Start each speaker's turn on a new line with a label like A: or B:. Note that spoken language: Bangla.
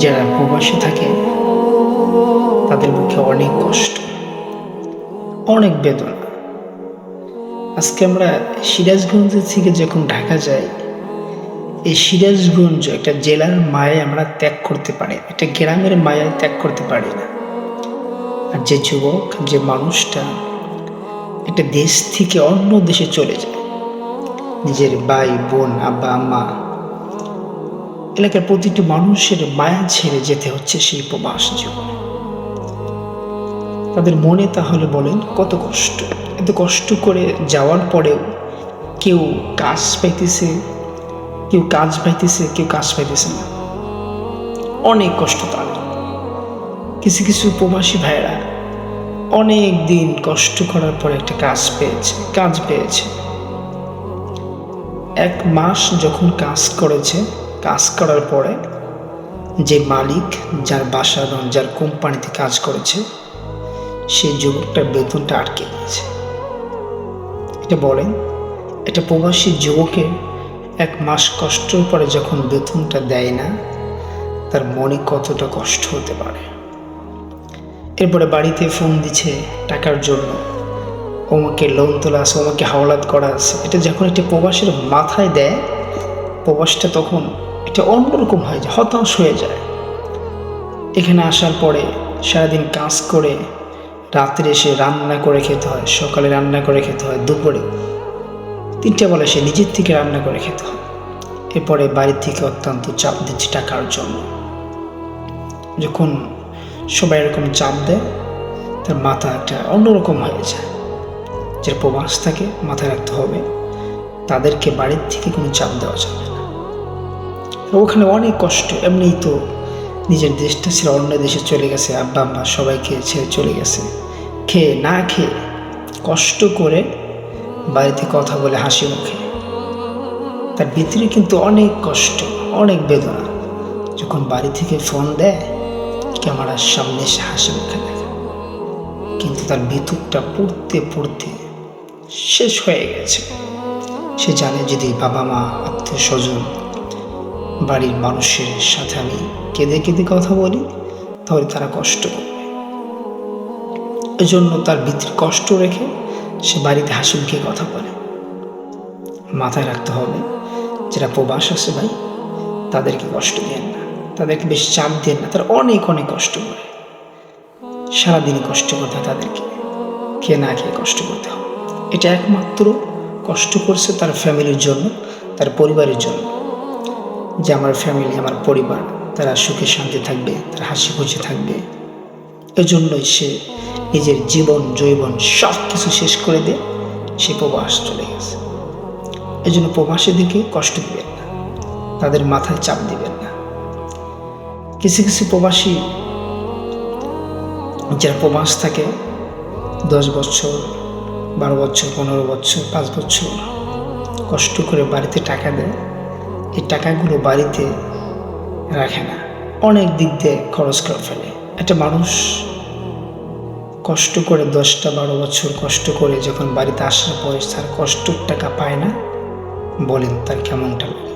A: যারা প্রবাসে থাকে, তাদের মুখে অনেক কষ্ট, অনেক বেদনা। আজকে আমরা সিরাজগঞ্জ থেকে যখন ঢাকা যাই, এই সিরাজগঞ্জ একটা জেলার মায়ে আমরা ত্যাগ করতে পারি, একটা গ্রামের মায়ায় ত্যাগ করতে পারি না। আর যে যুবক, যে মানুষটা একটা দেশ থেকে অন্য দেশে চলে যায়। নিজের ভাই, বোন, আব্বা, আম্মা এলাকার প্রতিটি মানুষের মায়া ছেড়ে যেতে হচ্ছে সেই প্রবাস জীবনে। তাদের মনে তাহলে বলেন, কত কষ্ট। এত কষ্ট করে যাওয়ার পরেও কেউ কাজ পাইতেছে, কেউ কাজ পাইতেছে, কেউ কাজ পাইতেছে না। অনেক কষ্ট তাদের কিছু কিছু প্রবাসী ভাইয়েরা অনেক দিন কষ্ট করার পর একটা কাজ পেয়েছে কাজ পেয়েছে। এক মাস যখন কাজ করেছে কাজ করার পরে যে মালিক যার বাসা যার কোম্পানিতে কাজ করেছে সেই যুবকটার বেতনটা আটকে গিয়েছে এটা বলেন এটা প্রবাসী যুবকের এক মাস কষ্টর পরে যখন বেতনটা দেয় না, তার মনে কতটা কষ্ট হতে পারে। এরপরে বাড়িতে ফোন দিচ্ছে টাকার জন্য, ওমাকে লোন তোলা আছে, ওমাকে হাওলাত করা আছে। এটা যখন একটা প্রবাসের মাথায় দেয়, প্রবাসটা তখন এটা অন্যরকম হয়ে যায়, হতাশ হয়ে যায়। এখানে আসার পরে সারাদিন কাজ করে রাত্রে এসে রান্না করে খেতে হয়, সকালে রান্না করে খেতে হয়, দুপুরে তিনটে বেলা সে নিজের থেকে রান্না করে খেতে হয়। এরপরে বাড়ির থেকে অত্যন্ত চাপ দিচ্ছে টাকার জন্য। যখন সবাই এরকম চাপ দেয়, তার মাথা একটা অন্যরকম হয়ে যায়। যে প্রবাস থাকে, মাথায় রাখতে হবে, তাদেরকে বাড়ির থেকে কোনো চাপ দেওয়া যাবে ওখানে অনেক কষ্ট, এমনিই তো নিজের দেশটা ছেড়ে অন্য দেশে চলে গেছে, আব্বা আম্মা সবাইকে ছেড়ে চলে গেছে। খেয়ে না খেয়ে কষ্ট করে বাড়িতে কথা বলে হাসি মুখে। তার ভিতরে কিন্তু অনেক কষ্ট, অনেক বেদনা। যখন বাড়ি থেকে ফোন দেয়, ক্যামেরার সামনে এসে হাসি মুখে দেখে। কিন্তু তার ভিতরটা পড়তে পড়তে শেষ হয়ে গেছে। সে জানে যদি বাবা মা, আত্মীয় স্বজন বাড়ির মানুষের সাথে আমি কেঁদে কেঁদে কথা বলি, তাহলে তারা কষ্ট করবে। এজন্য তার ভিতরে কষ্ট রেখে সে বাড়িতে হাসি মুখে কথা বলে। মাথায় রাখতে হবে, যারা প্রবাস আছে ভাই, তাদেরকে কষ্ট দেন না। তাদেরকে বেশ চাপ দেন না, তারা অনেক অনেক কষ্ট করে। সারাদিনই কষ্ট করতে হয় তাদেরকে। খেয়ে না খেয়ে কষ্ট করতে হবে এটা একমাত্র কষ্ট করছে তার ফ্যামিলির জন্য, তার পরিবারের জন্য। যে আমার ফ্যামিলি আমার পরিবার, তারা সুখে, শান্তি থাকবে, তারা হাসি খুশি থাকবে। এজন্যই সে নিজের জীবন জৈবন সব কিছু শেষ করে দিয়ে সে প্রবাস চলে গেছে। এই জন্য প্রবাসের দিকে কষ্ট দিবেন না, তাদের মাথায় চাপ দিবেন না। কিছু কিছু প্রবাসী যারা প্রবাস থাকে, দশ বছর, বারো বছর, পনেরো বছর, পাঁচ বছর, কষ্ট করে বাড়িতে টাকা দেয় এই টাকাগুলো বাড়িতে রাখে না। অনেক দিক দিয়ে খরচ করে ফেলে। একটা মানুষ কষ্ট করে দশটা বারো বছর কষ্ট করে যখন বাড়িতে আসার পরে তার কষ্টর টাকা পায় না, বলেন তার কেমনটা লাগে?